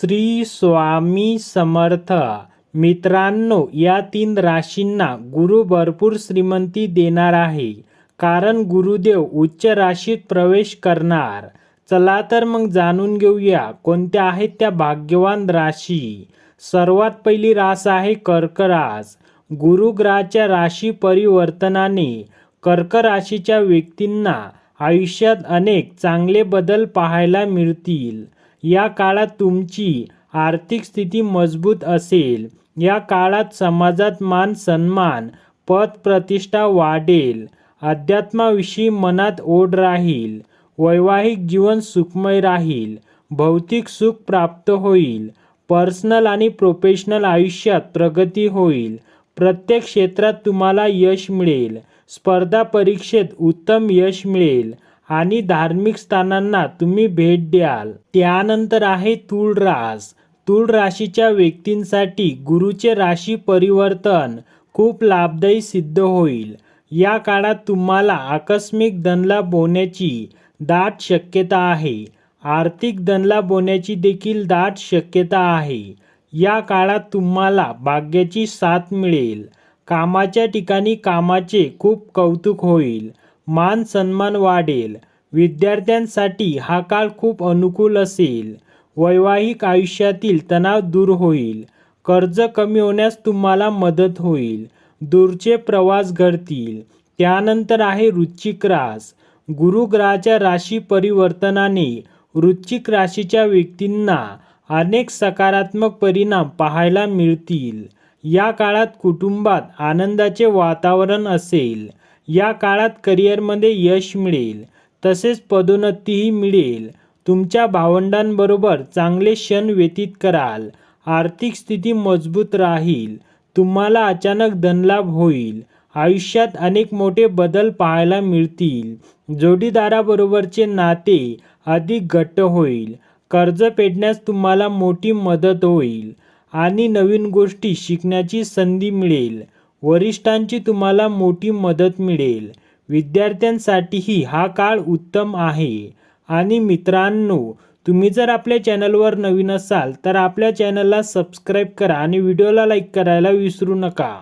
श्री स्वामी समर्थ. मित्रांनो या तीन राशींना गुरु भरपूर श्रीमंती देणार आहे. कारण गुरुदेव उच्च राशीत प्रवेश करणार. चला तर मग जाणून घेऊया कोणत्या आहेत त्या भाग्यवान राशी. सर्वात पहिली रास आहे कर्करास. गुरुग्रहाच्या राशी परिवर्तनाने कर्क राशीच्या व्यक्तींना आयुष्यात अनेक चांगले बदल पाहायला मिळतील. या काळात तुमची आर्थिक स्थिती मजबूत असेल. या काळात समाजात मान सन्मान पद प्रतिष्ठा वाढेल. अध्यात्माविषयी मनात ओढ राहील. वैवाहिक जीवन सुखमय राहील. भौतिक सुख प्राप्त होईल. पर्सनल आणि प्रोफेशनल आयुष्यात प्रगती होईल. प्रत्येक क्षेत्रात तुम्हाला यश मिळेल. स्पर्धा परीक्षेत उत्तम यश मिळेल. आणि धार्मिक स्थानांना तुम्ही भेट द्याल. त्यानंतर आहे तुळरास तुळ राशीच्या व्यक्तींसाठी गुरुचे राशी परिवर्तन खूप लाभदायी सिद्ध होईल. या काळात तुम्हाला आकस्मिक धनलाभ होण्याची दाट शक्यता आहे. आर्थिक धनलाभ होण्याची देखील दाट शक्यता आहे. या काळात तुम्हाला भाग्याची साथ मिळेल. कामाच्या ठिकाणी कामाचे खूप कौतुक होईल. मान सन्मान वाढेल. विद्यार्थ्यांसाठी हा काळ खूप अनुकूल असेल. वैवाहिक आयुष्यातील तणाव दूर होईल. कर्ज कमी होण्यास तुम्हाला मदत होईल. दूरचे प्रवास घडतील. त्यानंतर आहे वृश्चिक रास. गुरुग्रहाच्या राशी परिवर्तनाने वृश्चिक राशीच्या व्यक्तींना अनेक सकारात्मक परिणाम पाहायला मिळतील. या काळात कुटुंबात आनंदाचे वातावरण असेल. या काळात करिअरमध्ये यश मिळेल तसेच पदोन्नतीही मिळेल. तुमच्या भावंडांबरोबर चांगले क्षण व्यतीत कराल आर्थिक स्थिती मजबूत राहील तुम्हाला अचानक धनलाभ होईल आयुष्यात अनेक मोठे बदल पाहायला मिळतील. जोडीदाराबरोबरचे नाते अधिक घट्ट होईल कर्ज फेडण्यास तुम्हाला मोठी मदत होईल आणि नवीन गोष्टी शिकण्याची संधी मिळेल. वरिष्ठांची तुम्हाला मोठी मदत मिळेल. विद्यार्थ्यांसाठीही हा काळ उत्तम आहे. आणि मित्रांनो तुम्ही जर आपल्या चॅनलवर नवीन असाल तर आपल्या चॅनलला सबस्क्राईब करा आणि व्हिडिओला लाईक करायला विसरू नका.